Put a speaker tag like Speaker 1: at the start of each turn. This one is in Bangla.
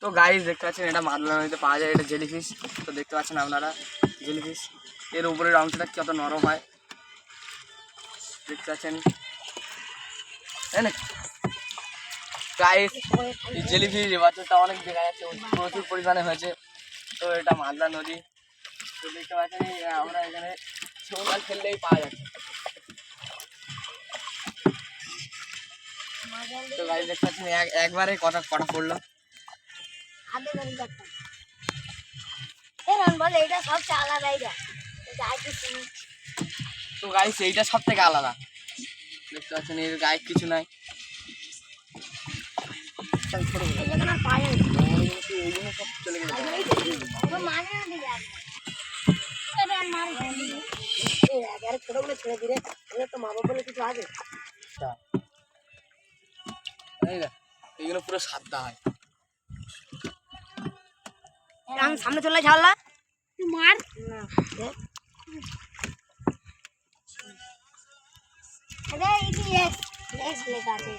Speaker 1: তো গাইস দেখতে পাচ্ছেন এটা মাদলা নদীতে পাওয়া যায়, এটা জেলিফিশ তো দেখতে পাচ্ছেন আপনারা জেলিফিশ এর উপরের অংশটা কত নরম হয়? দেখতে পাচ্ছেন। তাই না? গাইস জেলিফিশ এবছরটা অনেক দেখা যাচ্ছে, প্রচুর পরিমাণে হয়েছে। তো এটা মাদলা নদী। তো দেখতে পাচ্ছেন আমরা এখানে ছৌমাল ফেললেই পাওয়া যাচ্ছে। তো গাইস দেখতে পাচ্ছেন, এক- একবারে কটা কটা পড়ল।
Speaker 2: হাতে ধরে দেখতাম এরকম বলে এটা সবচেয়ে আলাদা এটা আগে শুনি
Speaker 1: তো গাইস এইটা সব থেকে আলাদা। দেখতে পাচ্ছেন এর গায়ে কিছু নাই। এইগুলো পুরো সাদা হয়।
Speaker 2: আমি সামনে চলে ছাড়লা মার। আরে এই যে এক্স এক্স লেখা আছে।